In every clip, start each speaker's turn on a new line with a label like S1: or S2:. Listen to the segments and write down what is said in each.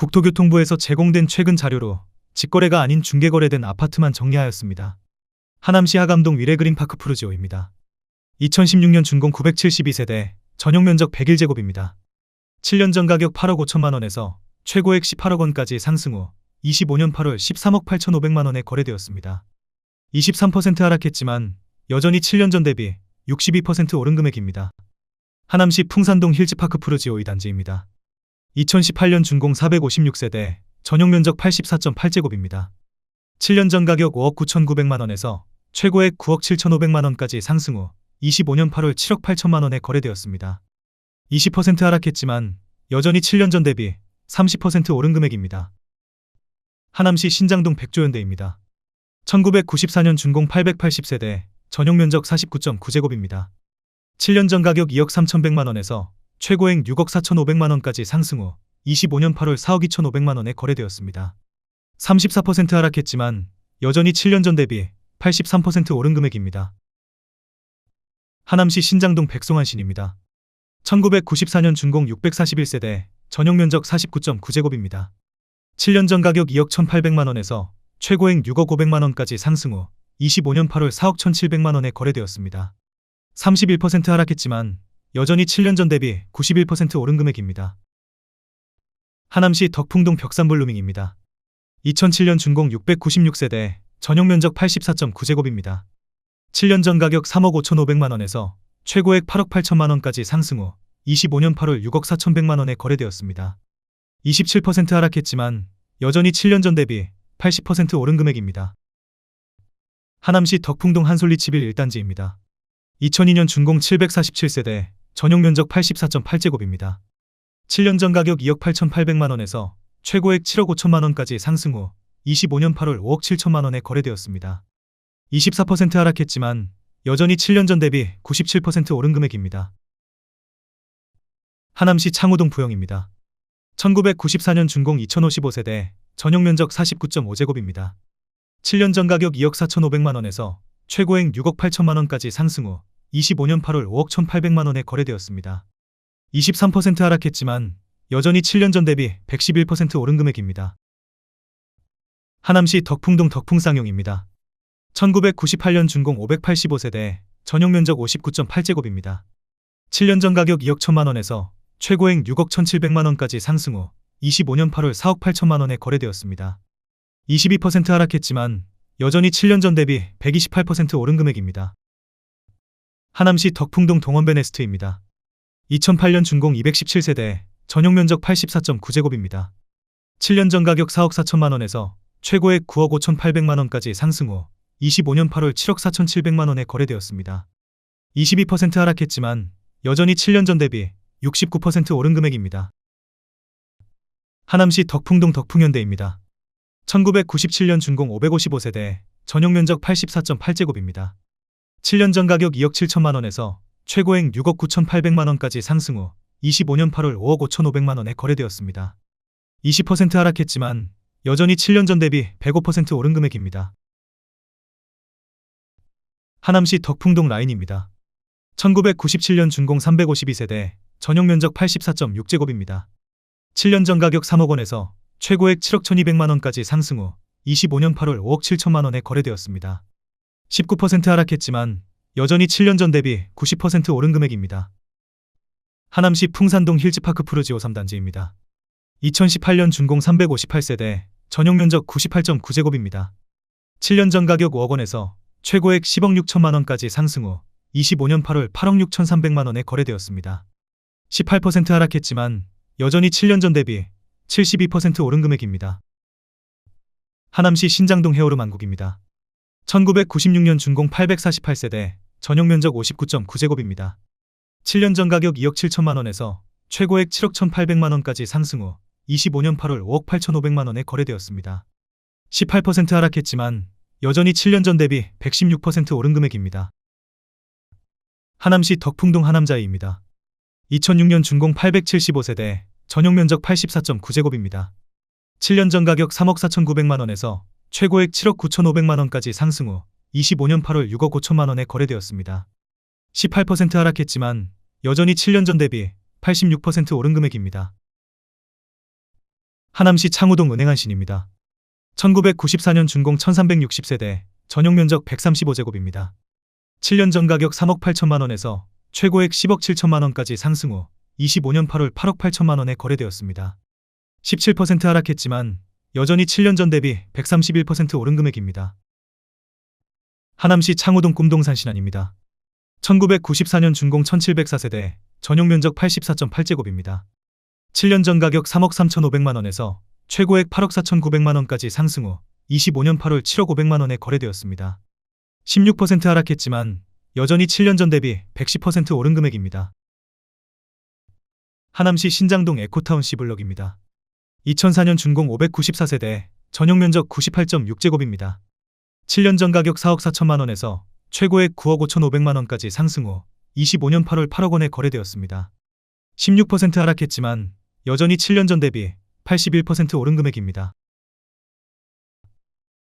S1: 국토교통부에서 제공된 최근 자료로 직거래가 아닌 중개거래된 아파트만 정리하였습니다. 하남시 하감동 위례그린파크 푸르지오입니다. 2016년 준공 972세대, 전용 면적 101제곱입니다. 7년 전 가격 8억 5천만 원에서 최고액 18억 원까지 상승 후 25년 8월 13억 8,500만 원에 거래되었습니다. 23% 하락했지만 여전히 7년 전 대비 62% 오른 금액입니다. 하남시 풍산동 힐즈파크 푸르지오 2단지입니다. 2018년 준공 456세대, 전용 면적 84.8제곱입니다. 7년 전 가격 5억 9,900만 원에서 최고액 9억 7,500만 원까지 상승 후 25년 8월 7억 8천만 원에 거래되었습니다. 20% 하락했지만 여전히 7년 전 대비 30% 오른 금액입니다. 하남시 신장동 백조현대입니다. 1994년 준공 880세대, 전용 면적 49.9제곱입니다. 7년 전 가격 2억 3,100만 원에서 최고액 6억 4,500만 원까지 상승 후 25년 8월 4억 2,500만 원에 거래되었습니다. 34% 하락했지만 여전히 7년 전 대비 83% 오른 금액입니다. 하남시 신장동 백송한신입니다. 1994년 준공 641세대, 전용 면적 49.9제곱입니다. 7년 전 가격 2억 1,800만 원에서 최고액 6억 500만 원까지 상승 후 25년 8월 4억 1,700만 원에 거래되었습니다. 31% 하락했지만 여전히 7년 전 대비 91% 오른 금액입니다. 하남시 덕풍동 벽산블루밍입니다. 2007년 준공 696세대, 전용 면적 84.9제곱입니다. 7년 전 가격 3억 5,500만 원에서 최고액 8억 8천만 원까지 상승 후 25년 8월 6억 4,100만 원에 거래되었습니다. 27% 하락했지만 여전히 7년 전 대비 80% 오른 금액입니다. 하남시 덕풍동 한솔리 7일 1단지입니다. 2002년 준공 747세대, 전용 면적 84.8제곱입니다. 7년 전 가격 2억 8,800만 원에서 최고액 7억 5천만 원까지 상승 후 25년 8월 5억 7천만 원에 거래되었습니다. 24% 하락했지만 여전히 7년 전 대비 97% 오른 금액입니다. 하남시 창우동 부영입니다. 1994년 준공 2055세대, 전용 면적 49.5제곱입니다. 7년 전 가격 2억 4,500만 원에서 최고액 6억 8천만 원까지 상승 후 25년 8월 5억 1,800만 원에 거래되었습니다. 23% 하락했지만 여전히 7년 전 대비 111% 오른 금액입니다. 하남시 덕풍동 덕풍쌍용입니다. 1998년 준공 585세대, 전용 면적 59.8제곱입니다. 7년 전 가격 2억 1천만 원에서 최고액 6억 1,700만 원까지 상승 후 25년 8월 4억 8천만 원에 거래되었습니다. 22% 하락했지만 여전히 7년 전 대비 128% 오른 금액입니다. 하남시 덕풍동 동원베네스트입니다. 2008년 준공 217세대, 전용 면적 84.9제곱입니다. 7년 전 가격 4억 4천만 원에서 최고액 9억 5,800만 원까지 상승 후 25년 8월 7억 4,700만 원에 거래되었습니다. 22% 하락했지만 여전히 7년 전 대비 69% 오른 금액입니다. 하남시 덕풍동 덕풍현대입니다. 1997년 준공 555세대, 전용 면적 84.8제곱입니다. 7년 전 가격 2억 7천만 원에서 최고액 6억 9,800만 원까지 상승 후 25년 8월 5억 5,500만 원에 거래되었습니다. 20% 하락했지만 여전히 7년 전 대비 105% 오른 금액입니다. 하남시 덕풍동 라인입니다. 1997년 준공 352세대, 전용 면적 84.6제곱입니다. 7년 전 가격 3억 원에서 최고액 7억 1200만 원까지 상승 후 25년 8월 5억 7천만 원에 거래되었습니다. 19% 하락했지만 여전히 7년 전 대비 90% 오른 금액입니다. 하남시 풍산동 힐즈파크 푸르지오 3단지입니다. 2018년 준공 358세대, 전용 면적 98.9제곱입니다. 7년 전 가격 5억 원에서 최고액 10억 6천만 원까지 상승 후 25년 8월 8억 6,300만 원에 거래되었습니다. 18% 하락했지만 여전히 7년 전 대비 72% 오른 금액입니다. 하남시 신장동 헤어룸 한국입니다. 1996년 준공 848세대, 전용 면적 59.9제곱입니다. 7년 전 가격 2억 7천만 원에서 최고액 7억 1,800만 원까지 상승 후 25년 8월 5억 8,500만 원에 거래되었습니다. 18% 하락했지만 여전히 7년 전 대비 116% 오른 금액입니다. 하남시 덕풍동 하남자이입니다. 2006년 준공 875세대, 전용 면적 84.9제곱입니다. 7년 전 가격 3억 4,900만 원에서 최고액 7억 9,500만 원까지 상승 후 25년 8월 6억 5천만 원에 거래되었습니다. 18% 하락했지만 여전히 7년 전 대비 86% 오른 금액입니다. 하남시 창우동 은행안신입니다. 1994년 준공 1360세대, 전용 면적 135제곱입니다. 7년 전 가격 3억 8천만 원에서 최고액 10억 7천만 원까지 상승 후 25년 8월 8억 8천만 원에 거래되었습니다. 17% 하락했지만 여전히 7년 전 대비 131% 오른 금액입니다. 하남시 창우동 꿈동산 신안입니다. 1994년 준공 1704세대, 전용 면적 84.8제곱입니다. 7년 전 가격 3억 3,500만 원에서 최고액 8억 4,900만 원까지 상승 후 25년 8월 7억 500만 원에 거래되었습니다. 16% 하락했지만 여전히 7년 전 대비 110% 오른 금액입니다. 하남시 신장동 에코타운 C블럭입니다. 2004년 준공 594세대, 전용 면적 98.6제곱입니다. 7년 전 가격 4억 4천만 원에서 최고액 9억 5천5백만 원까지 상승 후 25년 8월 8억 원에 거래되었습니다. 16% 하락했지만 여전히 7년 전 대비 81% 오른 금액입니다.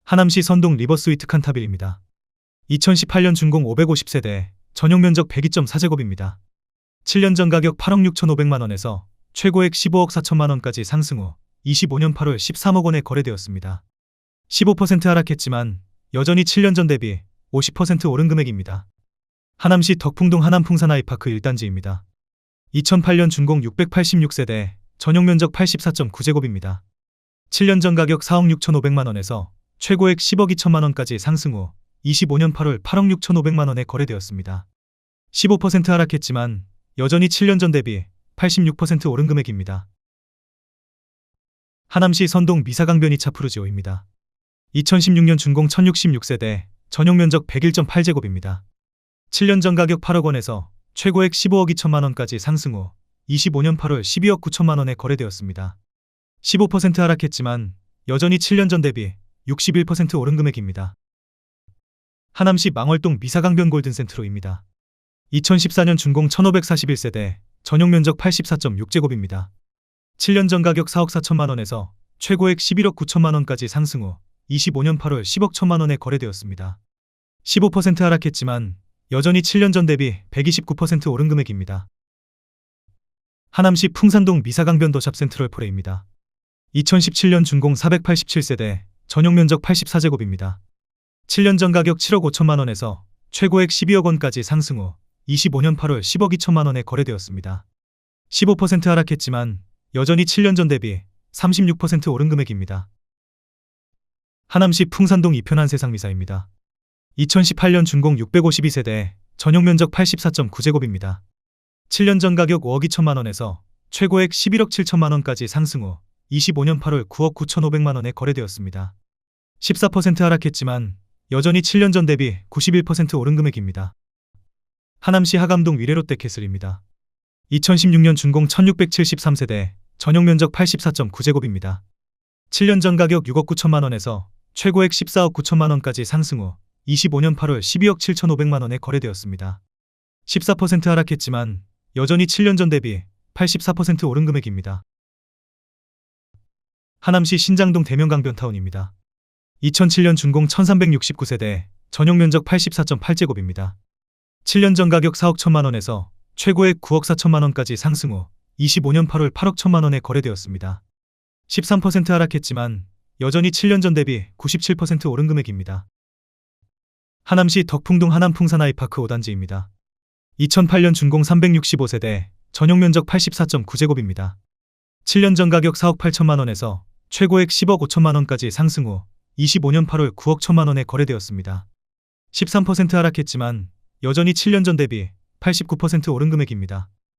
S1: 하남시 선동 리버스위트 칸타빌입니다. 2018년 준공 550세대, 전용 면적 102.4제곱입니다. 7년 전 가격 8억 6천5백만 원에서 최고액 15억 4천만 원까지 상승 후 25년 8월 13억 원에 거래되었습니다. 15% 하락했지만 여전히 7년 전 대비 50% 오른 금액입니다. 하남시 덕풍동 하남풍산 아이파크 1단지입니다. 2008년 준공 686세대, 전용 면적 84.9제곱입니다. 7년 전 가격 4억 6천5백만 원에서 최고액 10억 2천만 원까지 상승 후 25년 8월 8억 6천5백만 원에 거래되었습니다. 15% 하락했지만 여전히 7년 전 대비 86% 오른 금액입니다. 하남시 선동 미사강변이 차프루지오입니다. 2016년 준공 1066세대, 전용 면적 101.8제곱입니다. 7년 전 가격 8억 원에서 최고액 15억 2천만 원까지 상승 후 25년 8월 12억 9천만 원에 거래되었습니다. 15% 하락했지만 여전히 7년 전 대비 61% 오른 금액입니다. 하남시 망월동 미사강변 골든센트로입니다. 2014년 준공 1541세대, 전용 면적 84.6제곱입니다. 7년 전 가격 4억 4천만 원에서 최고액 11억 9천만 원까지 상승 후 25년 8월 10억 천만 원에 거래되었습니다. 15% 하락했지만 여전히 7년 전 대비 129% 오른 금액입니다. 하남시 풍산동 미사강변 도샵 센트럴 포레입니다. 2017년 준공 487세대, 전용 면적 84제곱입니다. 7년 전 가격 7억 5천만 원에서 최고액 12억 원까지 상승 후 25년 8월 10억 2천만 원에 거래되었습니다. 15% 하락했지만 여전히 7년 전 대비 36% 오른 금액입니다. 하남시 풍산동 이편한 세상 미사입니다. 2018년 준공 652세대, 전용 면적 84.9제곱입니다. 7년 전 가격 5억 2천만 원에서 최고액 11억 7천만 원까지 상승 후 25년 8월 9억 9천5백만 원에 거래되었습니다. 14% 하락했지만 여전히 7년 전 대비 91% 오른 금액입니다. 하남시 하감동 위례롯데 캐슬입니다. 2016년 준공 1673세대, 전용 면적 84.9제곱입니다. 7년 전 가격 6억 9천만 원에서 최고액 14억 9천만 원까지 상승 후 25년 8월 12억 7천5백만 원에 거래되었습니다. 14% 하락했지만 여전히 7년 전 대비 84% 오른 금액입니다. 하남시 신장동 대명강변타운입니다. 2007년 준공 1369세대, 전용 면적 84.8제곱입니다. 7년 전 가격 4억 1천만 원에서 최고액 9억 4천만 원까지 상승 후 25년 8월 8억 1천만 원에 거래되었습니다. 13% 하락했지만 여전히 7년 전 대비 97% 오른 금액입니다. 하남시 덕풍동 하남풍산 아이파크 5단지입니다. 2008년 준공 365세대, 전용 면적 84.9제곱입니다. 7년 전 가격 4억 8천만 원에서 최고액 10억 5천만 원까지 상승 후 25년 8월 9억 천만 원에 거래되었습니다. 13% 하락했지만 여전히 7년 전 대비 89% 오른 금액입니다.